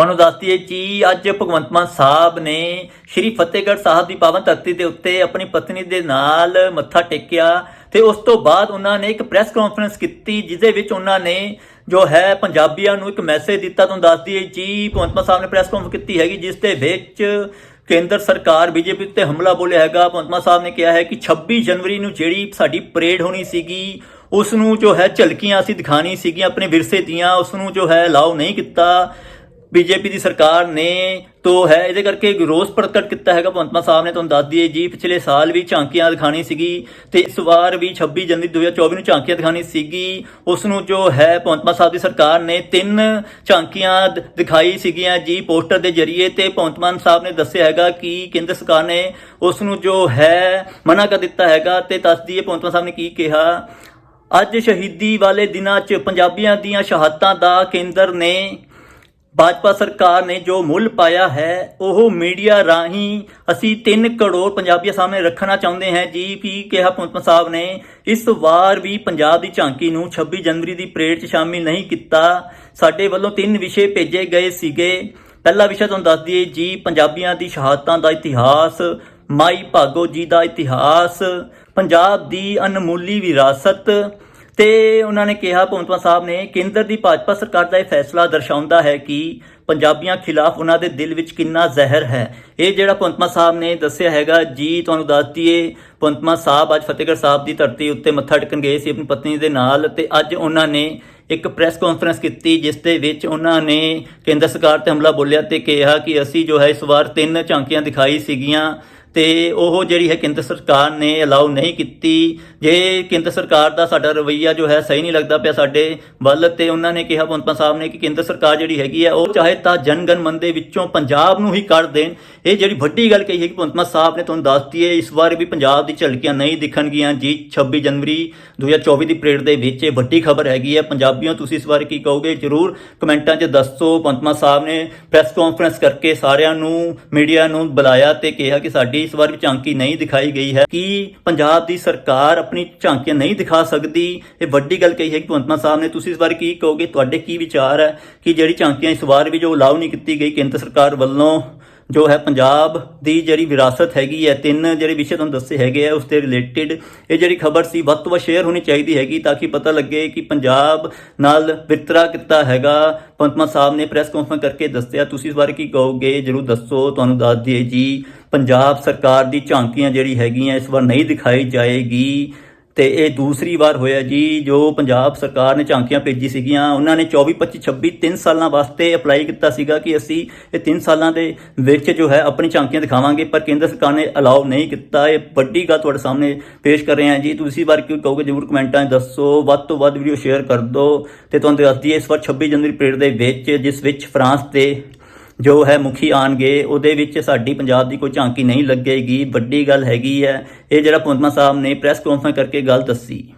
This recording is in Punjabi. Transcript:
ਤੁਹਾਨੂੰ ਦੱਸ ਦਈਏ ਜੀ ਅੱਜ ਭਗਵੰਤ ਮਾਨ ਸਾਹਿਬ ਨੇ ਸ਼੍ਰੀ ਫਤਿਹਗੜ੍ਹ ਸਾਹਿਬ ਦੀ ਪਾਵਨ ਧਰਤੀ ਦੇ ਉੱਤੇ ਆਪਣੀ ਪਤਨੀ ਦੇ ਨਾਲ ਮੱਥਾ ਟੇਕਿਆ ਤੇ ਉਸ ਤੋਂ ਬਾਅਦ ਉਹਨਾਂ ਨੇ ਇੱਕ ਪ੍ਰੈਸ ਕਾਨਫਰੰਸ ਕੀਤੀ ਜਿਸ ਦੇ ਵਿੱਚ ਉਹਨਾਂ ਨੇ ਜੋ ਹੈ ਪੰਜਾਬੀਆਂ ਨੂੰ ਇੱਕ ਮੈਸੇਜ ਦਿੱਤਾ। ਤੁਹਾਨੂੰ ਦੱਸ ਦਈਏ ਜੀ ਭਗਵੰਤ ਮਾਨ ਸਾਹਿਬ ਨੇ ਪ੍ਰੈਸ ਕਾਨਫਰੰਸ ਕੀਤੀ ਹੈਗੀ, ਜਿਸ ਦੇ ਵਿੱਚ ਕੇਂਦਰ ਸਰਕਾਰ, ਬੀਜੇਪੀ ਉੱਤੇ ਹਮਲਾ ਬੋਲਿਆ ਹੈਗਾ। ਭਗਵੰਤ ਮਾਨ ਸਾਹਿਬ ਨੇ ਕਿਹਾ ਹੈ ਕਿ 26 ਜਨਵਰੀ ਨੂੰ ਜਿਹੜੀ ਸਾਡੀ ਪਰੇਡ ਹੋਣੀ ਸੀਗੀ ਉਸ ਨੂੰ ਜੋ ਹੈ ਝਲਕੀਆਂ ਅਸੀਂ ਦਿਖਾਣੀ ਸੀਗੀਆਂ, ਆਪਣੇ ਵਿਰਸੇ ਦੀਆਂ ਉਸ ਨੂੰ ਜੋ ਹੈ ਅਲਾਉ ਨਹੀਂ ਕੀਤਾ। ਬੀਜੇਪੀ ਦੀ ਸਰਕਾਰ ਨੇ ਤੋ ਹੈ, ਇਹਦੇ ਕਰਕੇ ਰੋਸ ਪ੍ਰਗਟ ਕੀਤਾ ਹੈਗਾ ਭਗਵੰਤ ਮਾਨ ਸਾਹਿਬ ਨੇ, ਤੁਹਾਨੂੰ ਦੱਸ ਦਈਏ ਜੀ, ਪਿਛਲੇ ਸਾਲ ਵੀ ਝਾਂਕੀਆਂ ਦਿਖਾਣੀ ਸੀਗੀ ਤੇ ਇਸ ਵਾਰ ਵੀ 26 ਜਨਵਰੀ 2024 ਨੂੰ ਝਾਂਕੀਆਂ ਦਿਖਾਣੀ ਸੀਗੀ। ਉਸ ਨੂੰ ਜੋ ਹੈ, ਭਗਵੰਤ ਮਾਨ ਸਾਹਿਬ ਦੀ ਸਰਕਾਰ ਨੇ ਤਿੰਨ ਝਾਂਕੀਆਂ ਦ- ਦਿਖਾਈ ਸੀਗੀਆਂ ਜੀ ਪੋਸਟਰ ਦੇ ਜ਼ਰੀਏ ਤੇ ਭਗਵੰਤ ਮਾਨ ਸਾਹਿਬ ਨੇ ਦੱਸਿਆ ਹੈਗਾ ਕਿ ਕੇਂਦਰ ਸਰਕਾਰ ਨੇ ਉਸ ਨੂੰ ਜੋ ਹੈ, ਮਨਾ ਕਰ ਦਿੱਤਾ ਹੈਗਾ ਤੇ ਦੱਸ ਦਈਏ ਭਗਵੰਤ ਮਾਨ ਸਾਹਿਬ ਨੇ ਕੀ ਕਿਹਾ, ਅੱਜ ਸ਼ਹੀਦੀ ਵਾਲੇ ਦਿਨਾਂ 'ਚ ਪੰਜਾਬੀਆਂ ਦੀਆਂ ਸ਼ਹਾਦਤਾਂ ਦਾ ਕੇਂਦਰ ਨੇ ਭਾਜਪਾ ਸਰਕਾਰ ਨੇ ਜੋ ਮੁੱਲ ਪਾਇਆ ਹੈ, ਉਹ ਮੀਡੀਆ ਰਾਹੀਂ ਅਸੀਂ 3 ਕਰੋੜ ਪੰਜਾਬੀਆਂ ਸਾਹਮਣੇ ਰੱਖਣਾ ਚਾਹੁੰਦੇ ਹਾਂ। ਜੀ ਕੀ ਕਿਹਾ ਭਗਵੰਤ ਸਾਹਿਬ ਨੇ, ਇਸ ਵਾਰ ਵੀ ਪੰਜਾਬ ਦੀ ਝਾਂਕੀ ਨੂੰ 26 ਜਨਵਰੀ ਦੀ ਪਰੇਡ 'ਚ ਸ਼ਾਮਿਲ ਨਹੀਂ ਕੀਤਾ। ਸਾਡੇ ਵੱਲੋਂ ਤਿੰਨ ਵਿਸ਼ੇ ਭੇਜੇ ਗਏ ਸੀਗੇ। ਪਹਿਲਾ ਵਿਸ਼ਾ ਤੁਹਾਨੂੰ ਦੱਸ ਦਈਏ, ਜੀ ਪੰਜਾਬੀਆਂ ਦੀ ਸ਼ਹਾਦਤਾਂ ਦਾ ਇਤਿਹਾਸ, ਮਾਈ ਭਾਗੋ ਜੀ ਦਾ ਇਤਿਹਾਸ, ਪੰਜਾਬ ਦੀ ਅਨਮੋਲੀ ਵਿਰਾਸਤ ਤੇ ਉਹਨਾਂ ਨੇ ਕਿਹਾ, ਭਗਵੰਤ ਸਾਹਿਬ ਨੇ ਕੇਂਦਰ ਦੀ ਭਾਜਪਾ ਸਰਕਾਰ ਦਾ ਇਹ ਫੈਸਲਾ ਦਰਸਾਉਂਦਾ ਹੈ ਕਿ ਪੰਜਾਬੀਆਂ ਖਿਲਾਫ ਉਹਨਾਂ ਦੇ ਦਿਲ ਵਿੱਚ ਕਿੰਨਾ ਜ਼ਹਿਰ ਹੈ। ਇਹ ਜਿਹੜਾ ਭਗਵੰਤ ਸਾਹਿਬ ਨੇ ਦੱਸਿਆ ਹੈਗਾ, ਜੀ ਤੁਹਾਨੂੰ ਦੱਸ ਦਈਏ, ਭਗਵੰਤ ਸਾਹਿਬ ਅੱਜ ਫਤਿਹਗੜ੍ਹ ਸਾਹਿਬ ਦੀ ਧਰਤੀ ਉੱਤੇ ਮੱਥਾ ਟੇਕਣ ਗਏ ਸੀ, ਆਪਣੀ ਪਤਨੀ ਦੇ ਨਾਲ, ਤੇ ਅੱਜ ਉਹਨਾਂ ਨੇ ਇੱਕ ਪ੍ਰੈਸ ਕਾਨਫਰੰਸ ਕੀਤੀ, ਜਿਸ ਦੇ ਵਿੱਚ ਉਹਨਾਂ ਨੇ ਕੇਂਦਰ ਸਰਕਾਰ ਤੇ ਹਮਲਾ ਬੋਲਿਆ ਤੇ ਕਿਹਾ ਕਿ ਅਸੀਂ ਜੋ ਹੈ ਇਸ ਵਾਰ ਤਿੰਨ ਝਾਂਕੀਆਂ ਦਿਖਾਈ ਸੀਗੀਆਂ ਤੇ ਉਹ ਜਿਹੜੀ ਹੈ ਕੇਂਦਰ ਸਰਕਾਰ ਨੇ ਅਲਾਉ ਨਹੀਂ ਕੀਤੀ। ਜੇ ਕੇਂਦਰ ਸਰਕਾਰ ਦਾ ਸਾਡਾ ਰਵਈਆ ਜੋ ਹੈ ਸਹੀ ਨਹੀਂ ਲੱਗਦਾ ਪਿਆ ਸਾਡੇ ਵੱਲ, ਤੇ ਉਹਨਾਂ ਨੇ ਕਿਹਾ ਭਗਵੰਤ ਸਾਹਿਬ ਨੇ ਕਿ ਕੇਂਦਰ ਸਰਕਾਰ ਜਿਹੜੀ ਹੈਗੀ ਹੈ ਉਹ ਚਾਹੇ ਤਾਂ ਜਨਗਣ ਮਨ ਦੇ ਵਿੱਚੋਂ ਪੰਜਾਬ ਨੂੰ ਹੀ ਕੱਢ ਦੇਣ। ਇਹ ਜਿਹੜੀ ਵੱਡੀ ਗੱਲ ਕਹੀ ਹੈ ਕਿ ਭਗਵੰਤ ਸਾਹਿਬ ਨੇ ਤੁਹਾਨੂੰ ਦੱਸਤੀ ਹੈ ਇਸ ਵਾਰ ਵੀ ਪੰਜਾਬ ਦੀ ਝਲਕੀਆਂ ਨਹੀਂ ਦਿਖਣਗੀਆਂ। ਜੀ 26 ਜਨਵਰੀ 2024 ਦੀ ਪਰੇਡ ਦੇ ਵਿੱਚ ਇਹ ਵੱਡੀ ਖਬਰ ਹੈਗੀ ਹੈ ਪੰਜਾਬ ਪੰਜਾਬੀਆਂ, ਤੁਸੀਂ ਇਸ ਬਾਰੇ ਕੀ ਕਹੋਗੇ? ਜਰੂਰ ਕਮੈਂਟਾਂ 'ਚ ਦੱਸੋ। ਪੰਤਮਾ ਸਾਹਿਬ ਨੇ ਪ੍ਰੈਸ ਕਾਨਫਰੰਸ ਕਰਕੇ ਸਾਰਿਆਂ ਨੂੰ, ਮੀਡੀਆ ਨੂੰ ਬੁਲਾਇਆ ਤੇ ਕਿਹਾ ਕਿ ਸਾਡੀ ਇਸ ਵਾਰ ਵੀ ਝਾਂਕੀ ਨਹੀਂ ਦਿਖਾਈ ਗਈ ਹੈ। ਕਿ ਪੰਜਾਬ ਦੀ ਸਰਕਾਰ ਆਪਣੀ ਝਾਂਕੀਆਂ ਨਹੀਂ ਦਿਖਾ ਸਕਦੀ? ਇਹ ਵੱਡੀ ਗੱਲ ਕਹੀ ਹੈ ਕਿ ਭਗਵੰਤ ਸਾਹਿਬ ਨੇ। ਤੁਸੀਂ ਇਸ ਬਾਰੇ ਕੀ ਕਹੋਗੇ? ਤੁਹਾਡੇ ਕੀ ਵਿਚਾਰ ਹੈ ਕਿ ਜਿਹੜੀ ਝਾਂਕੀਆਂ ਇਸ ਵਾਰ ਵੀ ਜੋ ਅਲਾਉ ਨਹੀਂ ਕੀਤੀ ਗਈ ਕੇਂਦਰ ਸਰਕਾਰ ਵੱਲੋਂ? ਜੋ ਹੈ ਪੰਜਾਬ ਦੀ ਜਿਹੜੀ ਵਿਰਾਸਤ ਹੈਗੀ ਹੈ, ਤਿੰਨ ਜਿਹੜੇ ਵਿਸ਼ੇ ਤੁਹਾਨੂੰ ਦੱਸੇ ਹੈਗੇ ਆ, ਉਸ ਦੇ ਰਿਲੇਟਡ ਇਹ ਜਿਹੜੀ ਖਬਰ ਸੀ, ਵੱਧ ਤੋਂ ਵੱਧ ਸ਼ੇਅਰ ਹੋਣੀ ਚਾਹੀਦੀ ਹੈਗੀ ਤਾਂ ਕਿ ਪਤਾ ਲੱਗੇ ਕਿ ਪੰਜਾਬ ਨਾਲ ਵਿਤਕਰਾ ਕਿੱਤਾ ਹੈਗਾ। ਪੰਤਮਾ ਸਾਹਿਬ ਨੇ ਪ੍ਰੈਸ ਕਾਨਫਰੰਸ ਕਰਕੇ ਦੱਸਿਆ। ਤੁਸੀਂ ਇਸ ਬਾਰੇ ਕੀ ਕਹੋਗੇ? ਜਰੂਰ ਦੱਸੋ। ਤੁਹਾਨੂੰ ਦੱਸ ਦਈਏ ਜੀ, ਪੰਜਾਬ ਸਰਕਾਰ ਦੀ ਝਾਂਕੀਆਂ ਜਿਹੜੀ ਹੈਗੀਆਂ, ਇਸ ਵਾਰ ਨਹੀਂ ਦਿਖਾਈ ਜਾਏਗੀ। ਤੇ ਇਹ ਦੂਸਰੀ ਵਾਰ ਹੋਇਆ ਜੀ, ਜੋ ਪੰਜਾਬ ਸਰਕਾਰ ਨੇ ਝਾਂਕੀਆਂ ਭੇਜੀ ਸੀਗੀਆਂ। ਉਹਨਾਂ ਨੇ 24 25 26 3 ਸਾਲਾਂ ਵਾਸਤੇ ਅਪਲਾਈ ਕੀਤਾ ਸੀਗਾ ਕਿ ਅਸੀਂ ਇਹ 3 ਸਾਲਾਂ ਦੇ ਵਿੱਚ ਜੋ ਹੈ ਆਪਣੀ ਝਾਂਕੀਆਂ ਦਿਖਾਵਾਂਗੇ, ਪਰ ਕੇਂਦਰ ਸਰਕਾਰ ਨੇ ਅਲਾਉ ਨਹੀਂ ਕੀਤਾ। ਇਹ ਵੱਡੀ ਗੱਲ ਤੁਹਾਡੇ ਸਾਹਮਣੇ ਪੇਸ਼ ਕਰ ਰਹੇ ਹਾਂ ਜੀ। ਤੁਸੀਂ ਵਾਰ ਕਿਉਂ ਕਹੋਗੇ, ਜਰੂਰ ਕਮੈਂਟਾਂ 'ਚ ਦੱਸੋ। ਵੱਧ ਤੋਂ ਵੱਧ ਵੀਡੀਓ ਸ਼ੇਅਰ ਕਰ ਦਿਓ। ਤੇ ਤੁਹਾਨੂੰ ਦੱਸਦੀ ਹੈ ਇਸ ਵਾਰ 26 ਜਨਵਰੀ ਪਰੇਡ ਦੇ ਵਿੱਚ, ਜਿਸ ਵਿੱਚ ਫਰਾਂਸ ਦੇ ਜੋ ਹੈ ਮੁਖੀ ਆਣਗੇ ਉਹਦੇ ਵਿੱਚ ਸਾਡੀ ਪੰਜਾਬ ਦੀ ਕੋਈ ਝਾਂਕੀ ਨਹੀਂ ਲੱਗੇਗੀ। ਵੱਡੀ ਗੱਲ ਹੈਗੀ ਹੈ, ਇਹ ਜਿਹੜਾ ਭਗਵੰਤ ਸਾਹਿਬ ਨੇ ਪ੍ਰੈਸ ਕਾਨਫਰੰਸ ਕਰਕੇ ਗੱਲ ਦੱਸੀ।